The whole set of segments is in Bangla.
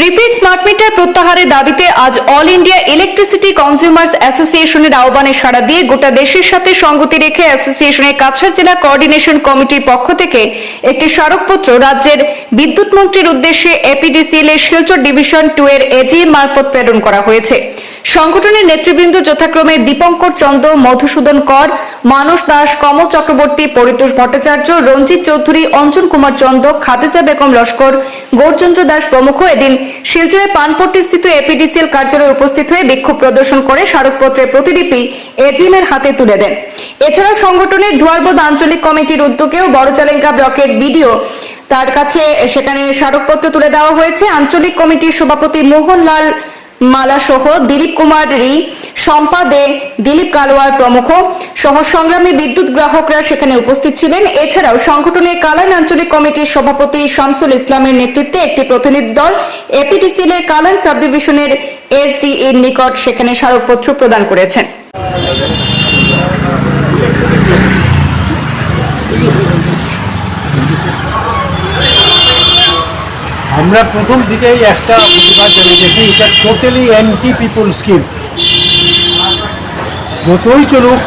প্রিপেড স্মার্ট মিটার প্রত্যাহারের দাবিতে আজ অল ইন্ডিয়া ইলেকট্রিসিটি কনজিউমার্স অ্যাসোসিয়েশনের আহ্বানে সাড়া দিয়ে গোটা দেশের সাথে সঙ্গতি রেখে অ্যাসোসিয়েশনের কাছাড় জেলা কোঅর্ডিনেশন কমিটির পক্ষ থেকে একটি স্মারকপত্র রাজ্যের বিদ্যুৎ মন্ত্রীর উদ্দেশ্যে এপিডিসিএল এর শিলচর ডিভিশন টু এর এজিএম মারফত প্রেরণ করা হয়েছে। সংগঠনের নেতৃবৃন্দ যথাক্রমে দীপঙ্কর চন্দ মধুসূদন কর, মানস দাস, কমল চক্রবর্তী, পরিতোষ ভট্টাচার্য, রঞ্জিত চৌধুরী, অঞ্জন কুমার চন্দ খাদিজা বেগম লস্কর গৌরচন্দ্র দাস প্রমুখ এদিন শিলচরে পানপট্টি স্থিত এপিডিসিএল কার্যালয়ে উপস্থিত হয়ে বিক্ষোভ প্রদর্শন করে স্মারকপত্রের প্রতিলিপি এজিএম এর হাতে তুলে দেন। এছাড়া সংগঠনের ধুয়ারবোধ আঞ্চলিক কমিটির উদ্যোগেও বড়চালেঙ্কা ব্লকের বিডিও তার কাছে সেখানে স্মারকপত্র তুলে দেওয়া হয়েছে। আঞ্চলিক কমিটির সভাপতি মোহনলাল মালা সহ দিলীপ কুমার রি, শম্পা দে, দিলীপ কালোয়ার প্রমুখ সহ সংগ্রামী বিদ্যুৎ গ্রাহকরা সেখানে উপস্থিত ছিলেন। এছাড়াও সংগঠনের কালান আঞ্চলিক কমিটির সভাপতি শামসুল ইসলামের নেতৃত্বে একটি প্রতিনিধি দল এপিটিসিএল এর কালান সাব ডিভিশনের এসডি এর নিকট সেখানে স্মারকপত্র প্রদান করেছেন। আমরা প্রথম থেকেই একটা প্রতিবাদ জানিয়েছি এটা টোটালি অ্যান্টি পিপুল স্কিম যতই চলুক,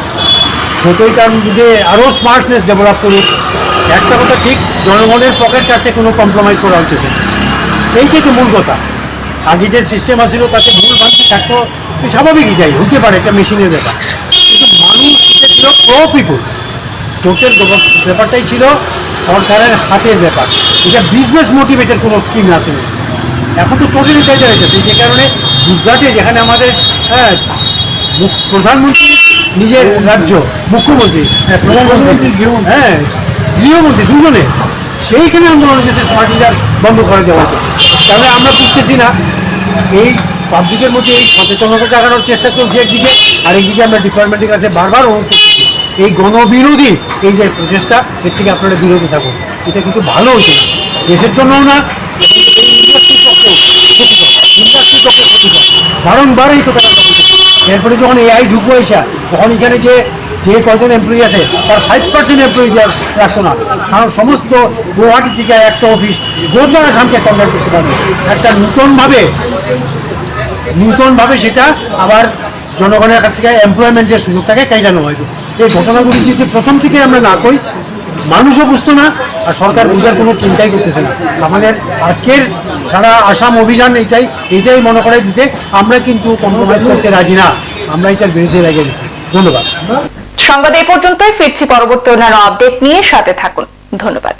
যতই তার মধ্যে আরও স্মার্টনেস ডেভেলপ করুক, একটা কথা ঠিক, জনগণের পকেট কাটতে কোনো কম্প্রোমাইজ করা হইতেছে না। এইটাই তো মূল কথা। আগে যে সিস্টেম আছিল, তাতে ভুল ভ্রান্তি থাকতো, স্বাভাবিকই যাই হতে পারে একটা মেশিনের ব্যাপার। কিন্তু মানুষ প্রো পিপুল টোটাল ব্যাপারটাই ছিল সরকারের হাতের ব্যাপার। এটা বিজনেস মোটিভেটেড কোনো স্কিম আসেনি এখন তো টোটালি তাই দাঁড়াইতেছে যে কারণে গুজরাটে যেখানে আমাদের হ্যাঁ প্রধানমন্ত্রী, নিজের রাজ্য, মুখ্যমন্ত্রী হ্যাঁ প্রধানমন্ত্রী হ্যাঁ গৃহমন্ত্রী দুজনে, সেইখানে আন্দোলন হয়েছে মিটার বন্ধ করে দেওয়া হতেছে তাহলে আমরা বুঝতেছি না, এই পাবলিকের মধ্যে এই সচেতনতা জাগানোর চেষ্টা চলছে একদিকে আর একদিকে আমরা ডিপার্টমেন্টের কাছে বারবার অনুরোধ এই গণবিরোধী এই যে প্রচেষ্টা, এর থেকে আপনারা বিরত থাকুন। এটা কিন্তু ভালো হচ্ছে দেশের জন্যও না, বারংবার এই বলছি। এরপরে যখন এআই ঢুকবো এসা, তখন এখানে যে যে কজন এমপ্লয়ি আছে, তার ফাইভ পার্সেন্ট এমপ্লয়ি দেওয়ার রাখতো না। কারণ সমস্ত গুয়াহাটি থেকে একটা অফিস গোটা আসামকে কন্ট্যাক্ট করতে পারবে। একটা নূতনভাবে নূতনভাবে সেটা আবার জনগণের কাছ থেকে এমপ্লয়মেন্টের সুযোগটাকে কাইজানো হয়তো। এই ঘটনাগুলি যদি প্রথম থেকে আমরা না কই, মানুষও বুঝতো না আর সরকার বুঝার কোনো চিন্তাই করতেছে না। আমাদের আজকের সারা আসাম অভিযান এইটাই এটাই মনে করাই দিতে আমরা কিন্তু কম্প্রোমাইজ করতে রাজি না। আমরা এটার বিরুদ্ধে লেগে গেছি ধন্যবাদ। সংবাদ এই পর্যন্তই, ফিরছি পরবর্তী অন্যান্য আপডেট নিয়ে সাথে থাকুন। ধন্যবাদ।